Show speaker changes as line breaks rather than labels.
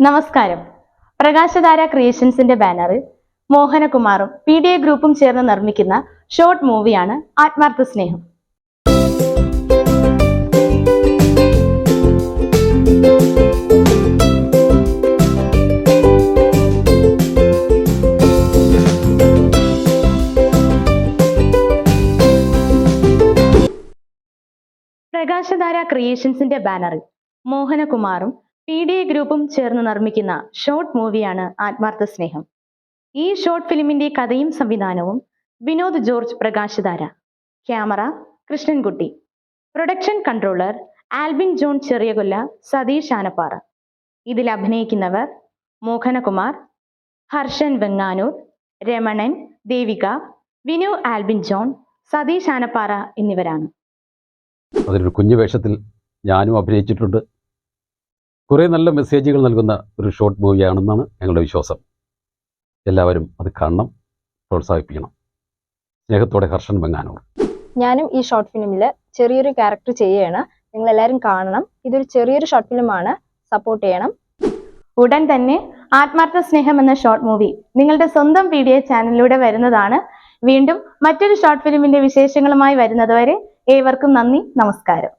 നമസ്കാരം. പ്രകാശധാര ക്രിയേഷൻസിന്റെ ബാനറിൽ മോഹനകുമാറും പി ഡി എ ഗ്രൂപ്പും ചേർന്ന് നിർമ്മിക്കുന്ന ഷോർട്ട് മൂവിയാണ് ആത്മാർത്ഥ സ്നേഹം. പ്രകാശധാര ക്രിയേഷൻസിന്റെ ബാനറിൽ മോഹനകുമാറും പി ഡി എ ഗ്രൂപ്പും ചേർന്ന് നിർമ്മിക്കുന്ന ഷോർട്ട് മൂവിയാണ് ആത്മാർത്ഥ സ്നേഹം. ഈ ഷോർട്ട് ഫിലിമിന്റെ കഥയും സംവിധാനവും Vinod George Prakashadhara camera Krishnankutty production controller Albin John Cheriyakolla Satheesh Anappara. ഇതിൽ അഭിനയിക്കുന്നവർ മോഹനകുമാർ ഹർഷൻ വെങ്ങാനൂർ രമണൻ ദേവിക വിനു ആൽബിൻ ജോൺ സതീഷ് ആനപ്പാറ എന്നിവരാണ്.
അതിലൊരു കുഞ്ഞു വേഷത്തിൽ ഞാനും അഭിനയിച്ചിട്ടുണ്ട്. കുറേ നല്ല മെസ്സേജുകൾ നൽകുന്ന ഒരു ഷോർട്ട് മൂവിയാണെന്നാണ് ഞങ്ങളുടെ വിശ്വാസം. എല്ലാവരും അത് കാണണം പ്രോത്സാഹിപ്പിക്കണം. സ്നേഹത്തോടെ ഹർഷൻ ബംഗാനൂർ
ഞാനും ഈ ഷോർട്ട് ഫിലിമിൽ ചെറിയൊരു ക്യാരക്ടർ ചെയ്യുകയാണ്. നിങ്ങൾ എല്ലാവരും കാണണം. ഇതൊരു ചെറിയൊരു ഷോർട്ട് ഫിലിമാണ് സപ്പോർട്ട് ചെയ്യണം.
ഉടൻ തന്നെ ആത്മാർത്ഥ സ്നേഹം എന്ന ഷോർട്ട് മൂവി നിങ്ങളുടെ സ്വന്തം വീഡിയോ ചാനലിലൂടെ വരുന്നതാണ്. വീണ്ടും മറ്റൊരു ഷോർട്ട് ഫിലിമിന്റെ വിശേഷങ്ങളുമായി വരുന്നതുവരെ ഏവർക്കും നന്ദി നമസ്കാരം.